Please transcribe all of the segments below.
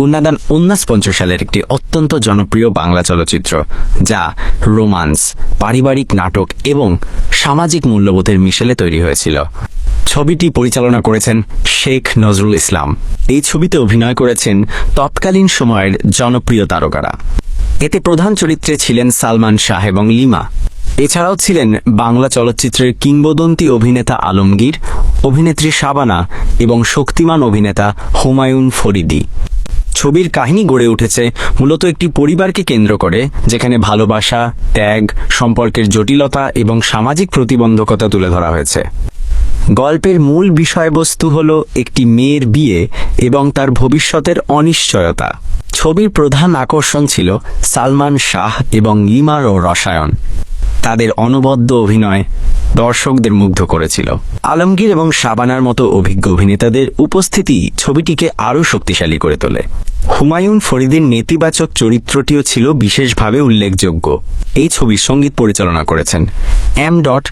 কন্যাদান উনিশ পঞ্চাশ সালের একটি অত্যন্ত জনপ্রিয় বাংলা চলচ্চিত্র, যা রোমান্স, পারিবারিক নাটক এবং সামাজিক মূল্যবোধের মিশেলে তৈরি হয়েছিল। ছবিটি পরিচালনা করেছেন শেখ নজরুল ইসলাম। এই ছবিতে অভিনয় করেছেন তৎকালীন সময়ের জনপ্রিয় তারকারা। এতে প্রধান চরিত্রে ছিলেন সালমান শাহ এবং লিমা। এছাড়াও ছিলেন বাংলা চলচ্চিত্রের কিংবদন্তি অভিনেতা আলমগীর, অভিনেত্রী শাবানা এবং শক্তিমান অভিনেতা হুমায়ুন ফরিদি। ছবির কাহিনী গড়ে উঠেছে মূলত একটি পরিবারকে কেন্দ্র করে, যেখানে ভালোবাসা, ত্যাগ, সম্পর্কের জটিলতা এবং সামাজিক প্রতিবন্ধকতা তুলে ধরা হয়েছে। গল্পের মূল বিষয়বস্তু হল একটি মেয়ের বিয়ে এবং তার ভবিষ্যতের অনিশ্চয়তা। ছবির প্রধান আকর্ষণ ছিল সালমান শাহ এবং লিমার ও রসায়ন। তাদের অনবদ্য অভিনয় দর্শকদের মুগ্ধ করেছিল। আলমগীর এবং শাবানার মতো অভিজ্ঞ অভিনেতাদের উপস্থিতি ছবিটিকে আরও শক্তিশালী করে তোলে। হুমায়ুন ফরিদের নেতিবাচক চরিত্রটিও ছিল বিশেষভাবে উল্লেখযোগ্য। এই ছবির সংগীত পরিচালনা করেছেন এম ডট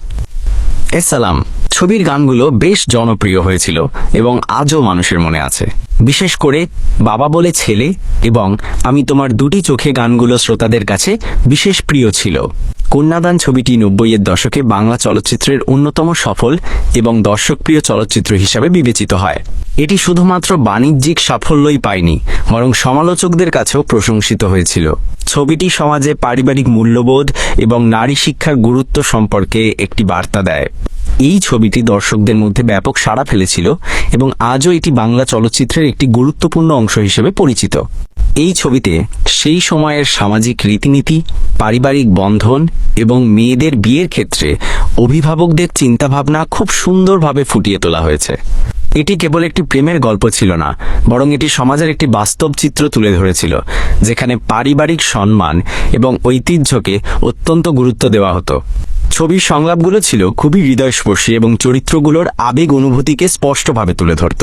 এসালাম ছবির গানগুলো বেশ জনপ্রিয় হয়েছিল এবং আজও মানুষের মনে আছে। বিশেষ করে বাবা বলে ছেলে এবং আমি তোমার দুটি চোখে গানগুলো শ্রোতাদের কাছে বিশেষ প্রিয় ছিল। কন্যাদান ছবিটি নব্বইয়ের দশকে বাংলা চলচ্চিত্রের অন্যতম সফল এবং দর্শকপ্রিয় চলচ্চিত্র হিসাবে বিবেচিত হয়। এটি শুধুমাত্র বাণিজ্যিক সাফল্যই পায়নি, বরং সমালোচকদের কাছেও প্রশংসিত হয়েছিল। ছবিটি সমাজে পারিবারিক মূল্যবোধ এবং নারী শিক্ষার গুরুত্ব সম্পর্কে একটি বার্তা দেয়। এই ছবিটি দর্শকদের মধ্যে ব্যাপক সাড়া ফেলেছিল এবং আজও এটি বাংলা চলচ্চিত্রের একটি গুরুত্বপূর্ণ অংশ হিসেবে পরিচিত। এই ছবিতে সেই সময়ের সামাজিক রীতিনীতি, পারিবারিক বন্ধন এবং মেয়েদের বিয়ের ক্ষেত্রে অভিভাবকদের চিন্তাভাবনা খুব সুন্দরভাবে ফুটিয়ে তোলা হয়েছে। এটি কেবল একটি প্রেমের গল্প ছিল না, বরং এটি সমাজের একটি বাস্তব চিত্র তুলে ধরেছিল, যেখানে পারিবারিক সম্মান এবং ঐতিহ্যকে অত্যন্ত গুরুত্ব দেওয়া হতো। ছবির সংলাপগুলো ছিল খুবই হৃদয়স্পর্শী এবং চরিত্রগুলোর আবেগ অনুভূতিকে স্পষ্টভাবে তুলে ধরত।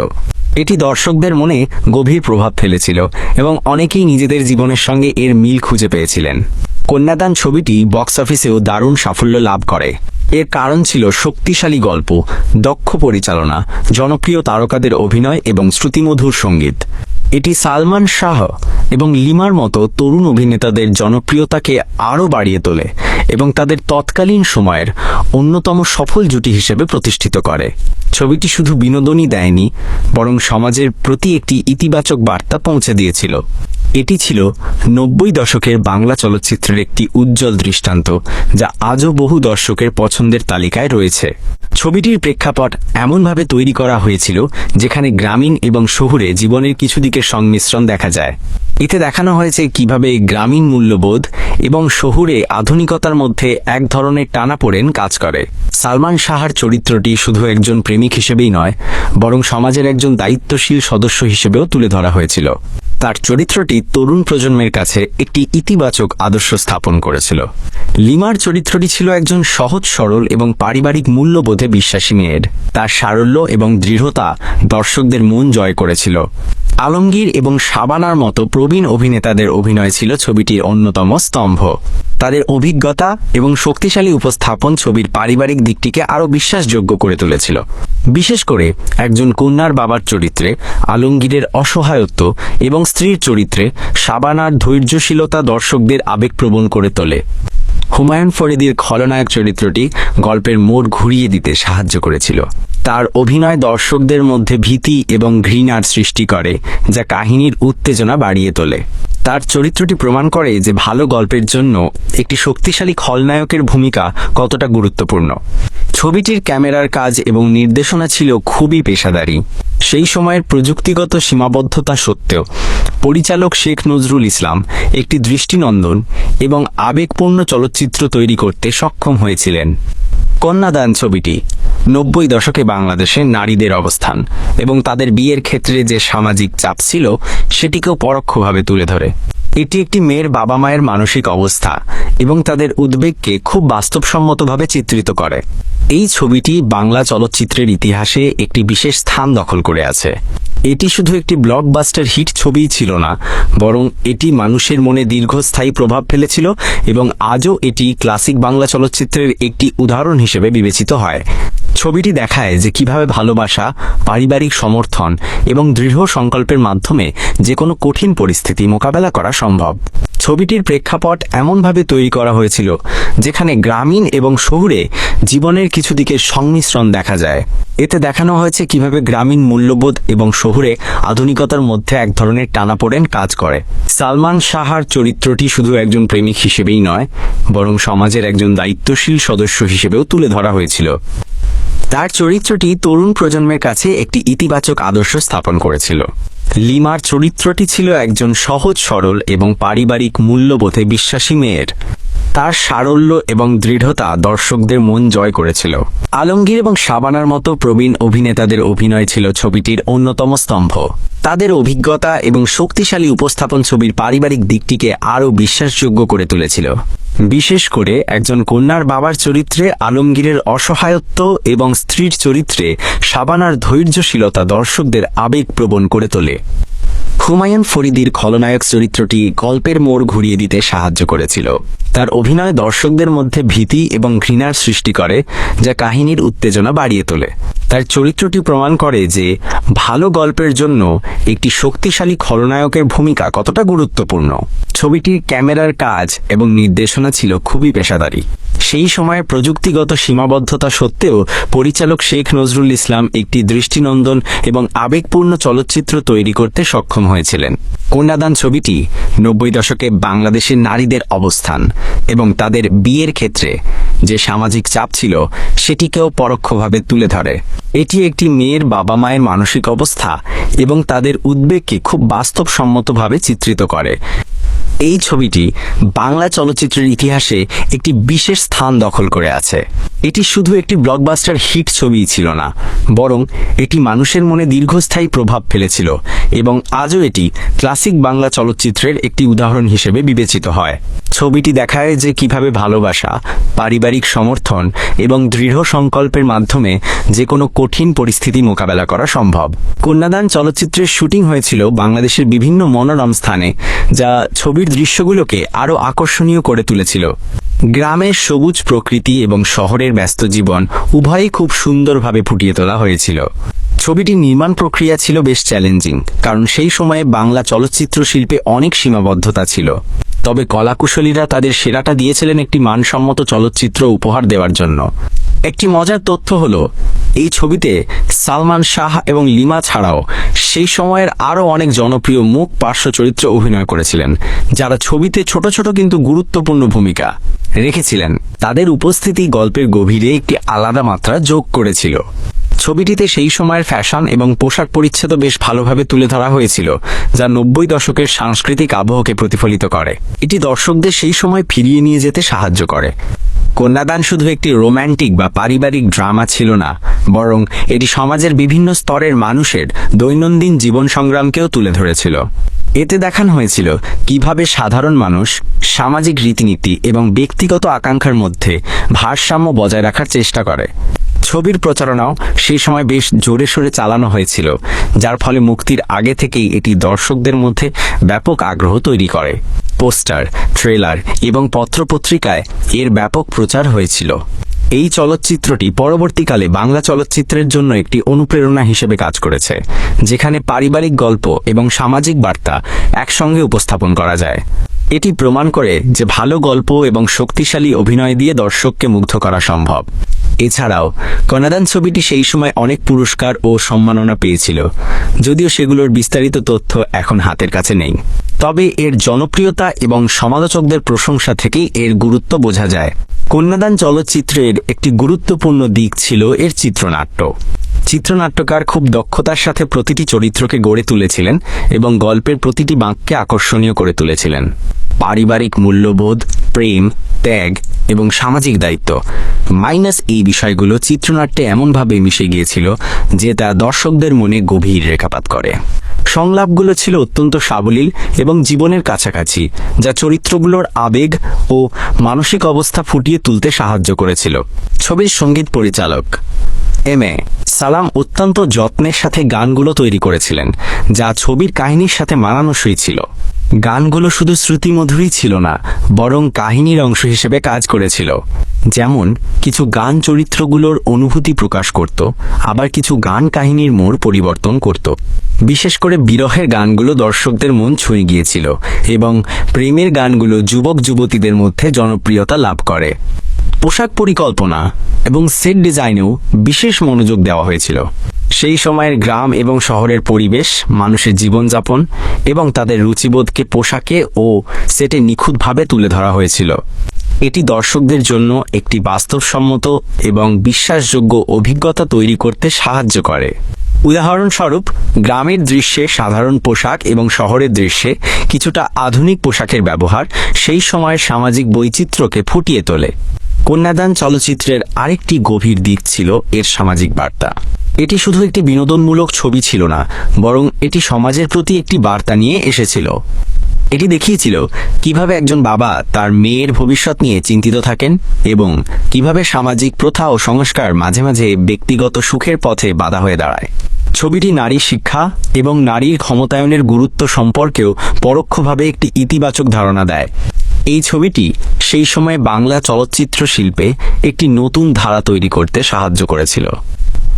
এটি দর্শকদের মনে গভীর প্রভাব ফেলেছিল এবং অনেকেই নিজেদের জীবনের সঙ্গে এর মিল খুঁজে পেয়েছিলেন। কন্যাদান ছবিটি বক্স অফিসেও দারুণ সাফল্য লাভ করে। এর কারণ ছিল শক্তিশালী গল্প, দক্ষ পরিচালনা, জনপ্রিয় তারকাদের অভিনয় এবং শ্রুতিমধুর সংগীত। এটি সালমান শাহ এবং লিমার মতো তরুণ অভিনেতাদের জনপ্রিয়তাকে আরও বাড়িয়ে তোলে এবং তাদের তৎকালীন সময়ের অন্যতম সফল জুটি হিসেবে প্রতিষ্ঠিত করে। ছবিটি শুধু বিনোদনই দেয়নি, বরং সমাজের প্রতি একটি ইতিবাচক বার্তা পৌঁছে দিয়েছিল। এটি ছিল নব্বই দশকের বাংলা চলচ্চিত্রের একটি উজ্জ্বল দৃষ্টান্ত, যা আজও বহু দর্শকের পছন্দের তালিকায় রয়েছে। ছবিটির প্রেক্ষাপট এমনভাবে তৈরি করা হয়েছিল, যেখানে গ্রামীণ এবং শহুরে জীবনের কিছু দিকের সংমিশ্রণ দেখা যায়। এতে দেখানো হয়েছে কীভাবে গ্রামীণ মূল্যবোধ এবং শহুরে আধুনিকতার মধ্যে এক ধরনের টানাপোড়েন কাজ করে। সালমান শাহার চরিত্রটি শুধু একজন প্রেমিক হিসেবেই নয়, বরং সমাজের একজন দায়িত্বশীল সদস্য হিসেবেও তুলে ধরা হয়েছিল। তার চরিত্রটি তরুণ প্রজন্মের কাছে একটি ইতিবাচক আদর্শ স্থাপন করেছিল। লিমার চরিত্রটি ছিল একজন সহজ সরল এবং পারিবারিক মূল্যবোধে বিশ্বাসী মেয়ের। তার সারল্য এবং দৃঢ়তা দর্শকদের মন জয় করেছিল। আলমগীর এবং শাবানার মতো প্রবীণ অভিনেতাদের অভিনয় ছিল ছবিটির অন্যতম স্তম্ভ। তাদের অভিজ্ঞতা এবং শক্তিশালী উপস্থাপন ছবির পারিবারিক দিকটিকে আরও বিশ্বাসযোগ্য করে তুলেছিল। বিশেষ করে একজন কন্যার বাবার চরিত্রে আলমগীরের অসহায়ত্ব এবং স্ত্রীর চরিত্রে সাবানার ধৈর্যশীলতা দর্শকদের আবেগপ্রবণ করে তোলে। হুমায়ুন ফরিদির খলনায়ক চরিত্রটি গল্পের মোড় ঘুরিয়ে দিতে সাহায্য করেছিল। তার অভিনয় দর্শকদের মধ্যে ভীতি এবং ঘৃণার সৃষ্টি করে, যা কাহিনীর উত্তেজনা বাড়িয়ে তোলে। তার চরিত্রটি প্রমাণ করে যে ভালো গল্পের জন্য একটি শক্তিশালী খলনায়কের ভূমিকা কতটা গুরুত্বপূর্ণ। ছবিটির ক্যামেরার কাজ এবং নির্দেশনা ছিল খুবই পেশাদারী। সেই সময়ের প্রযুক্তিগত সীমাবদ্ধতা সত্ত্বেও পরিচালক শেখ নজরুল ইসলাম, একটি দৃষ্টিনন্দন এবং আবেগপূর্ণ চলচ্চিত্র তৈরি করতে সক্ষম হয়েছিলেন। কন্যাদান ছবিটি নব্বই দশকে বাংলাদেশে নারীদের অবস্থান এবং তাদের বিয়ের ক্ষেত্রে যে সামাজিক চাপ ছিল, সেটিকেও পরোক্ষভাবে তুলে ধরে। এটি একটি মেয়ের বাবা মায়ের মানসিক অবস্থা এবং তাদের উদ্বেগকে খুব বাস্তবসম্মতভাবে চিত্রিত করে। এই ছবিটি বাংলা চলচ্চিত্রের ইতিহাসে একটি বিশেষ স্থান দখল করে আছে। এটি শুধু একটি ব্লকবাস্টার হিট ছবিই ছিল না, বরং এটি মানুষের মনে দীর্ঘস্থায়ী প্রভাব ফেলেছিল এবং আজও এটি ক্লাসিক বাংলা চলচ্চিত্রের একটি উদাহরণ হিসেবে বিবেচিত হয়। ছবিটি দেখায় যে কীভাবে ভালোবাসা, পারিবারিক সমর্থন এবং দৃঢ় সংকল্পের মাধ্যমে যে কোনো কঠিন পরিস্থিতি মোকাবেলা করা সম্ভব। ছবিটির প্রেক্ষাপট এমনভাবে তৈরি করা হয়েছিল, যেখানে গ্রামীণ এবং শহুরে জীবনের কিছু দিকের সংমিশ্রণ দেখা যায়। এতে দেখানো হয়েছে কীভাবে গ্রামীণ মূল্যবোধ এবং শহুরে আধুনিকতার মধ্যে এক ধরনের টানাপোড়েন কাজ করে। সালমান শাহার চরিত্রটি শুধু একজন প্রেমিক হিসেবেই নয়, বরং সমাজের একজন দায়িত্বশীল সদস্য হিসেবেও তুলে ধরা হয়েছিল। তার চরিত্রটি তরুণ প্রজন্মের কাছে একটি ইতিবাচক আদর্শ স্থাপন করেছিল। লিমার চরিত্রটি ছিল একজন সহজ, সরল এবং পারিবারিক মূল্যবোধে বিশ্বাসী মেয়ের। তার সারল্য এবং দৃঢ়তা দর্শকদের মন জয় করেছিল। আলমগীর এবং শাবানার মতো প্রবীণ অভিনেতাদের অভিনয় ছিল ছবিটির অন্যতম স্তম্ভ। তাদের অভিজ্ঞতা এবং শক্তিশালী উপস্থাপন ছবির পারিবারিক দিকটিকে আরও বিশ্বাসযোগ্য করে তুলেছিল। বিশেষ করে একজন কন্যার বাবার চরিত্রে আলমগীরের অসহায়ত্ব এবং স্ত্রীর চরিত্রে শাবানার ধৈর্যশীলতা দর্শকদের আবেগপ্রবণ করে তোলে। হুমায়ুন ফরিদির খলনায়ক চরিত্রটি গল্পের মোড় ঘুরিয়ে দিতে সাহায্য করেছিল। তার অভিনয় দর্শকদের মধ্যে ভীতি এবং ঘৃণার সৃষ্টি করে, যা কাহিনীর উত্তেজনা বাড়িয়ে তোলে। তার চরিত্রটি প্রমাণ করে যে, ভালো গল্পের জন্য একটি শক্তিশালী খলনায়কের ভূমিকা কতটা গুরুত্বপূর্ণ। ছবিটির ক্যামেরার কাজ এবং নির্দেশনা ছিল খুবই পেশাদারী। সেই সময়ে প্রযুক্তিগত সীমাবদ্ধতা সত্ত্বেও পরিচালক শেখ নজরুল ইসলাম একটি দৃষ্টিনন্দন এবং আবেগপূর্ণ চলচ্চিত্র তৈরি করতে সক্ষম হয়েছিলেন। কন্যাদান ছবিটি নব্বই দশকে বাংলাদেশের নারীদের অবস্থান এবং তাদের বিয়ের ক্ষেত্রে যে সামাজিক চাপ ছিল, সেটিকেও পরোক্ষভাবে তুলে ধরে। এটি একটি মেয়ের বাবা মায়ের মানসিক অবস্থা এবং তাদের উদ্বেগকে খুব বাস্তবসম্মতভাবে চিত্রিত করে। এই ছবিটি বাংলা চলচ্চিত্রের ইতিহাসে একটি বিশেষ স্থান দখল করে আছে। এটি শুধু একটি ব্লকবাস্টার হিট ছবিই ছিল না, বরং এটি মানুষের মনে দীর্ঘস্থায়ী প্রভাব ফেলেছিল এবং আজও এটি ক্লাসিক বাংলা চলচ্চিত্রের একটি উদাহরণ হিসেবে বিবেচিত হয়। ছবিটি দেখায় যে কীভাবে ভালোবাসা, পারিবারিক সমর্থন এবং দৃঢ় সংকল্পের মাধ্যমে যে কোনো কঠিন পরিস্থিতি মোকাবেলা করা সম্ভব। কন্যাদান চলচ্চিত্রের শুটিং হয়েছিল বাংলাদেশের বিভিন্ন মনোরম স্থানে, যা ছবির দৃশ্যগুলোকে আরও আকর্ষণীয় করে তুলেছিল। গ্রামের সবুজ প্রকৃতি এবং শহরের ব্যস্ত জীবন উভয়ই খুব সুন্দরভাবে ফুটিয়ে তোলা হয়েছিল। ছবিটির নির্মাণ প্রক্রিয়া ছিল বেশ চ্যালেঞ্জিং কারণ সেই সময়ে বাংলা চলচ্চিত্র শিল্পে অনেক সীমাবদ্ধতা ছিল। তবে কলাকুশলীরা তাদের সেরাটা দিয়েছিলেন একটি মানসম্মত চলচ্চিত্র উপহার দেওয়ার জন্য। একটি মজার তথ্য হলো, এই ছবিতে সালমান শাহ এবং লিমা ছাড়াও সেই সময়ের আরও অনেক জনপ্রিয় মুখ পার্শ্ব চরিত্র অভিনয় করেছিলেন, যারা ছবিতে ছোট ছোট কিন্তু গুরুত্বপূর্ণ ভূমিকা রেখেছিলেন। তাদের উপস্থিতি গল্পের গভীরে একটি আলাদা মাত্রা যোগ করেছিল। ছবিটিতে সেই সময়ের ফ্যাশন এবং পোশাক পরিচ্ছেদও বেশ ভালোভাবে তুলে ধরা হয়েছিল, যা নব্বই দশকের সাংস্কৃতিক আবহকে প্রতিফলিত করে। এটি দর্শকদের সেই সময় ফিরিয়ে নিয়ে যেতে সাহায্য করে। কন্যাদান শুধু একটি রোম্যান্টিক বা পারিবারিক ড্রামা ছিল না, বরং এটি সমাজের বিভিন্ন স্তরের মানুষের দৈনন্দিন জীবন সংগ্রামকেও তুলে ধরেছিল। এতে দেখানো হয়েছিল কীভাবে সাধারণ মানুষ সামাজিক রীতিনীতি এবং ব্যক্তিগত আকাঙ্ক্ষার মধ্যে ভারসাম্য বজায় রাখার চেষ্টা করে। ছবির প্রচারণাও সেই সময় বেশ জোরে সোরে চালানো হয়েছিল, যার ফলে মুক্তির আগে থেকেই এটি দর্শকদের মধ্যে ব্যাপক আগ্রহ তৈরি করে। পোস্টার, ট্রেলার এবং পত্রপত্রিকায় এর ব্যাপক প্রচার হয়েছিল। এই চলচ্চিত্রটি পরবর্তীকালে বাংলা চলচ্চিত্রের জন্য একটি অনুপ্রেরণা হিসেবে কাজ করেছে, যেখানে পারিবারিক গল্প এবং সামাজিক বার্তা একসঙ্গে উপস্থাপন করা যায়। এটি প্রমাণ করে যে ভালো গল্প এবং শক্তিশালী অভিনয় দিয়ে দর্শককে মুগ্ধ করা সম্ভব। এছাড়াও, কনাদান ছবিটি সেই সময় অনেক পুরস্কার ও সম্মাননা পেয়েছিল, যদিও সেগুলোর বিস্তারিত তথ্য এখন হাতের কাছে নেই। তবে এর জনপ্রিয়তা এবং সমালোচকদের প্রশংসা থেকেই এর গুরুত্ব বোঝা যায়। কন্যাদান চলচ্চিত্রের একটি গুরুত্বপূর্ণ দিক ছিল এর চিত্রনাট্য। চিত্রনাট্যকার খুব দক্ষতার সাথে প্রতিটি চরিত্রকে গড়ে তুলেছিলেন এবং গল্পের প্রতিটি বাঁককে আকর্ষণীয় করে তুলেছিলেন। পারিবারিক মূল্যবোধ, প্রেম, ত্যাগ এবং সামাজিক দায়িত্ব মাইনাস এই বিষয়গুলো চিত্রনাট্যে এমনভাবে মিশে গিয়েছিল যে তা দর্শকদের মনে গভীর রেখাপাত করে। সংলাপগুলো ছিল অত্যন্ত সাবলীল এবং জীবনের কাছাকাছি, যা চরিত্রগুলোর আবেগ ও মানসিক অবস্থা ফুটিয়ে তুলতে সাহায্য করেছিল। ছবির সংগীত পরিচালক এম এ সালাম অত্যন্ত যত্নের সাথে গানগুলো তৈরি করেছিলেন, যা ছবির কাহিনীর সাথে মানানসই ছিল। গানগুলো শুধু শ্রুতিমধুরই ছিল না, বরং কাহিনীর অংশ হিসেবে কাজ করেছিল। যেমন, কিছু গান চরিত্রগুলোর অনুভূতি প্রকাশ করত, আবার কিছু গান কাহিনীর মোড় পরিবর্তন করত। বিশেষ করে বিরহের গানগুলো দর্শকদের মন ছুঁয়ে গিয়েছিল, এবং প্রেমের গানগুলো যুবক যুবতীদের মধ্যে জনপ্রিয়তা লাভ করে। পোশাক পরিকল্পনা এবং সেট ডিজাইনেও বিশেষ মনোযোগ দেওয়া হয়েছিল। সেই সময়ের গ্রাম এবং শহরের পরিবেশ, মানুষের জীবনযাপন এবং তাদের রুচিবোধকে পোশাকে ও সেটে নিখুঁতভাবে তুলে ধরা হয়েছিল। এটি দর্শকদের জন্য একটি বাস্তবসম্মত এবং বিশ্বাসযোগ্য অভিজ্ঞতা তৈরি করতে সাহায্য করে। উদাহরণস্বরূপ, গ্রামের দৃশ্যে সাধারণ পোশাক এবং শহরের দৃশ্যে কিছুটা আধুনিক পোশাকের ব্যবহার সেই সময়ের সামাজিক বৈচিত্র্যকে ফুটিয়ে তোলে। কন্যাদান চলচ্চিত্রের আরেকটি গভীর দিক ছিল এর সামাজিক বার্তা। এটি শুধু একটি বিনোদনমূলক ছবি ছিল না, বরং এটি সমাজের প্রতি একটি বার্তা নিয়ে এসেছিল। এটি দেখিয়েছিল কীভাবে একজন বাবা তার মেয়ের ভবিষ্যৎ নিয়ে চিন্তিত থাকেন এবং কীভাবে সামাজিক প্রথা ও সংস্কার মাঝে মাঝে ব্যক্তিগত সুখের পথে বাধা হয়ে দাঁড়ায়। ছবিটি নারী শিক্ষা এবং নারীর ক্ষমতায়নের গুরুত্ব সম্পর্কেও পরোক্ষভাবে একটি ইতিবাচক ধারণা দেয়। এই ছবিটি সেই সময় বাংলা চলচ্চিত্র শিল্পে একটি নতুন ধারা তৈরি করতে সাহায্য করেছিল।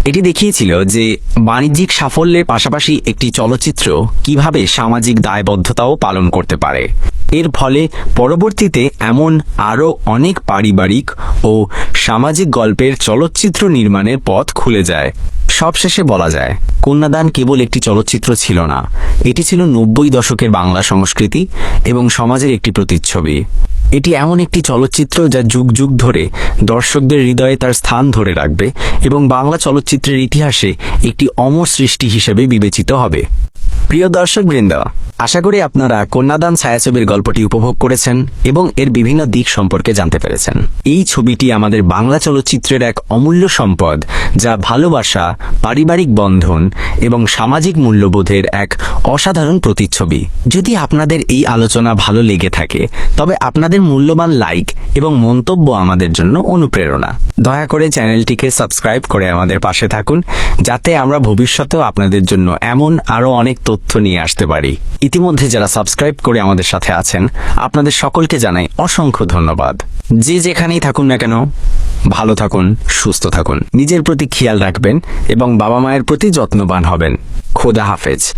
এটি দেখিয়েছিল যে বাণিজ্যিক সাফল্যের পাশাপাশি একটি চলচ্চিত্র কীভাবে সামাজিক দায়বদ্ধতাও পালন করতে পারে। এর ফলে পরবর্তীতে এমন আরও অনেক পারিবারিক ও সামাজিক গল্পের চলচ্চিত্র নির্মাণের পথ খুলে যায়। সবশেষে বলা যায়, কন্যাদান কেবল একটি চলচ্চিত্র ছিল না। এটি ছিল নব্বই দশকের বাংলা সংস্কৃতি এবং সমাজের একটি প্রতিচ্ছবি। এটি এমন একটি চলচ্চিত্র যা যুগ যুগ ধরে দর্শকদের হৃদয়ে তার স্থান ধরে রাখবে এবং বাংলা চলচ্চিত্রের ইতিহাসে একটি অমর সৃষ্টি হিসেবে বিবেচিত হবে। প্রিয় দর্শকবৃন্দ আশা করি আপনারা কন্যাদান ছায়াছবির গল্পটি উপভোগ করেছেন এবং এর বিভিন্ন দিক সম্পর্কে জানতে পেরেছেন। এই ছবিটি আমাদের বাংলা চলচ্চিত্রের এক অমূল্য সম্পদ যা ভালোবাসা, পারিবারিক বন্ধন এবং সামাজিক মূল্যবোধের এক অসাধারণ প্রতিচ্ছবি। যদি আপনাদের এই আলোচনা ভালো লেগে থাকে, তবে আপনাদের মূল্যবান লাইক এবং মন্তব্য আমাদের জন্য অনুপ্রেরণা। দয়া করে চ্যানেলটিকে সাবস্ক্রাইব করে আমাদের পাশে থাকুন, যাতে আমরা ভবিষ্যতেও আপনাদের জন্য এমন আরও অনেক তথ্য নিয়ে আসতে পারি। ইতিমধ্যে যারা সাবস্ক্রাইব করে আমাদের সাথে আছেন, আপনাদের সকলকে জানাই অসংখ্য ধন্যবাদ। যে যেখানেই থাকুন না কেন, ভালো থাকুন, সুস্থ থাকুন। নিজের প্রতি খেয়াল রাখবেন এবং বাবা মায়ের প্রতি যত্নবান হবেন। খোদা হাফেজ।